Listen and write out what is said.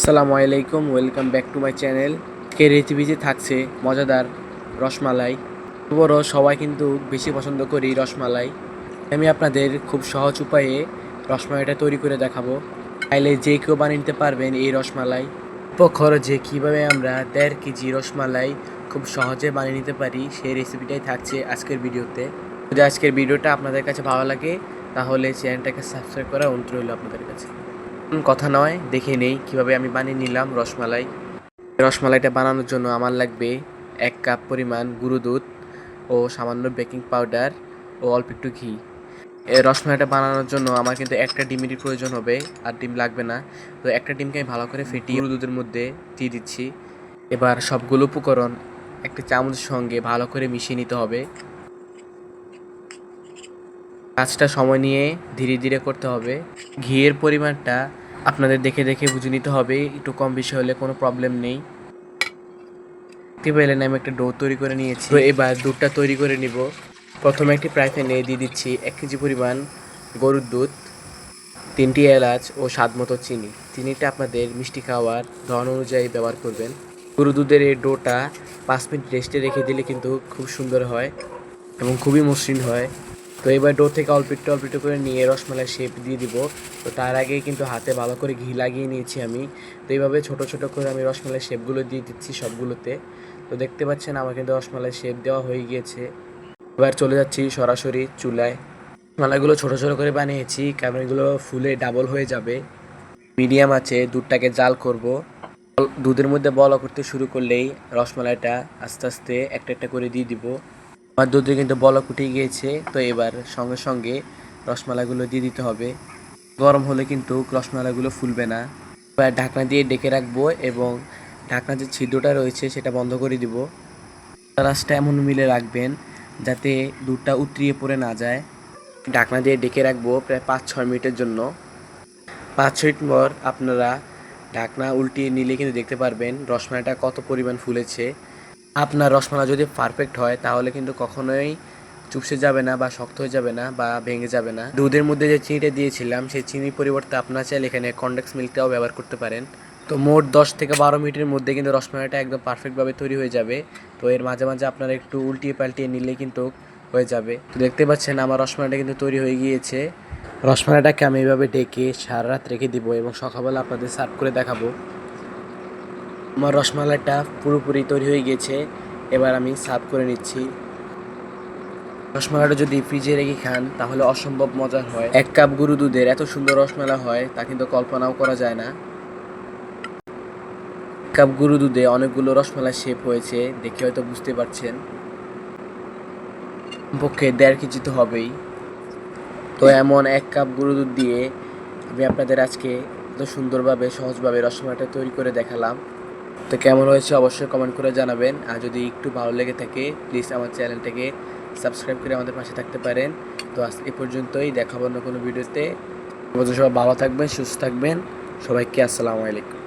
আসসালামু আলাইকুম, welcome back to my channel. কে রেসিপিতে থাকছে মজাদার রসমালাই। বড় সবাই কিন্তু বেশি পছন্দ করি রসমালাই। আমি আপনাদের খুব সহজ উপায়ে রসমালাইটা তৈরি করে দেখাবো। চাইলে যে কেউ বানিয়ে নিতে পারবেন এই রসমালাই। খরচে কীভাবে আমরা দেড় কেজি রসমালাই খুব সহজে বানিয়ে নিতে পারি, সেই রেসিপিটাই থাকছে আজকের ভিডিওতে। যদি আজকের ভিডিওটা আপনাদের কাছে ভালো লাগে, তাহলে চ্যানেলটাকে সাবস্ক্রাইব করা অনুরোধ রইল আপনাদের কাছে। কথা নয়, দেখে নেই কীভাবে আমি বানিয়ে নিলাম রসমালাই। রসমালাইটা বানানোর জন্য আমার লাগবে এক কাপ পরিমাণ গুঁড়ো দুধ ও সামান্য বেকিং পাউডার ও অল্প একটু ঘি। রসমালাইটা বানানোর জন্য আমার কিন্তু একটা ডিমেরই প্রয়োজন হবে, আর ডিম লাগবে না। তো একটা ডিমকে আমি ভালো করে ফেটিয়ে দুধের মধ্যে দিয়ে দিচ্ছি। এবার সবগুলো উপকরণ একটা চামচের সঙ্গে ভালো করে মিশিয়ে নিতে হবে। কাজটা সময় নিয়ে ধীরে ধীরে করতে হবে। ঘিয়ের পরিমাণটা আপনাদের দেখে দেখে বুঝে নিতে হবে, একটু কম বেশি হলে কোনো প্রবলেম নেই। দেখতে পেলেন আমি একটা ডো তৈরি করে নিয়েছি। এবার দুধটা তৈরি করে নিব। প্রথমে একটি ফ্রাই প্যানে দিয়ে দিচ্ছি এক কেজি পরিমাণ গরুর দুধ, তিনটি এলাচ ও স্বাদ মতো চিনি। চিনিটা আপনাদের মিষ্টি খাওয়ার ধরন অনুযায়ী ব্যবহার করবেন। গরু দুধের এই ডোটা পাঁচ মিনিট রেস্টে রেখে দিলে কিন্তু খুব সুন্দর হয় এবং খুবই মসৃণ হয়। তো এবার ডো থেকে অল্প একটু অল্প একটু করে নিয়ে রসমালাই শেপ দিয়ে দিব। তো তার আগে কিন্তু হাতে ভালো করে ঘি লাগিয়ে নিয়েছি আমি। তো এইভাবে ছোট ছোট করে আমি রসমালাই শেপগুলো দিয়ে দিচ্ছি সবগুলোতে। তো দেখতে পাচ্ছেন আমার কিন্তু রসমালাই শেপ দেওয়া হয়ে গিয়েছে। এবার চলে যাচ্ছি সরাসরি চুলায়। মালাগুলো ছোট ছোট করে বানিয়েছি। কারণ এগুলো ফুলে ডাবল হয়ে যাবে। মিডিয়াম আছে, দুধটাকে জাল করব। দুধের মধ্যে বলা করতে শুরু করলেই রসমালাইটা আস্তে আস্তে একটা একটা করে দিয়ে দিব। আমার দুধে কিন্তু বলক উঠে গিয়েছে, তো এবার সঙ্গে সঙ্গে রসমালাগুলো দিয়ে দিতে হবে। গরম হলে কিন্তু রসমালাগুলো ফুলবে না। এবার ঢাকনা দিয়ে ডেকে রাখব এবং ঢাকনা যে ছিদ্রটা রয়েছে সেটা বন্ধ করে দিব। রাসটা এমন মিলে রাখবেন যাতে দুধটা উতরিয়ে পড়ে না যায়। ঢাকনা দিয়ে ডেকে রাখব প্রায় পাঁচ ছয় মিনিটের জন্য। পাঁচ মিনিট পর আপনারা ঢাকনা উল্টিয়ে নিলে কিন্তু দেখতে পারবেন রসমালাইটা কত পরিমাণ ফুলেছে। আপনার রসমালাই যদি পারফেক্ট হয়, তাহলে কিন্তু কখনোই চুপসে যাবে না বা শক্ত হয়ে যাবে না বা ভেঙে যাবে না। দুধের মধ্যে যে চিনিটা দিয়েছিলাম, সেই চিনির পরিবর্তে আপনার চাইলে এখানে কন্ডেক্স মিল্কটাও ব্যবহার করতে পারেন। তো মোট দশ থেকে বারো মিনিটের মধ্যে কিন্তু রসমালাইটা একদম পারফেক্টভাবে তৈরি হয়ে যাবে। তো এর মাঝে মাঝে আপনারা একটু উল্টিয়ে পাল্টিয়ে নিলে কিন্তু হয়ে যাবে। তো দেখতে পাচ্ছেন আমার রসমালাইটা কিন্তু তৈরি হয়ে গিয়েছে। রসমালাইটাকে আমি এইভাবে ডেকে সারা রাত রেখে দিব এবং সকালবেলা আপনাদের সার্ভ করে দেখাবো। আমার রসমালাইটা পুরোপুরি তৈরি হয়ে গেছে, এবার আমি সার্ভ করে নিচ্ছি। রসমালাইটা যদি ফ্রিজে রেখে খান, তাহলে অসম্ভব মজার হয়। এক কাপ গরু দুধের এত সুন্দর রসমালা হয়, তা কিন্তু কল্পনাও করা যায় না। এক কাপ গরু দুধে অনেকগুলো রসমালাই শেপ হয়েছে, দেখে হয়তো বুঝতে পারছেন। পক্ষে দেড় কেজি তো হবেই। তো এমন এক কাপ গরু দুধ দিয়ে আমি আপনাদের আজকে এত সুন্দরভাবে, সহজভাবে রসমালাইটা তৈরি করে দেখালাম। তো কেমন হয়েছে অবশ্যই কমেন্ট করে জানাবেন। আর যদি একটু ভালো লেগে থাকে প্লিজ আমার চ্যানেলটাকে সাবস্ক্রাইব করে আমাদের পাশে থাকতে পারেন। তো আজ এ পর্যন্তই দেখাবো অন্য কোনো ভিডিওতে সবাই ভালো থাকবেন, সুস্থ থাকবেন। সবাইকে আসসালামু আলাইকুম।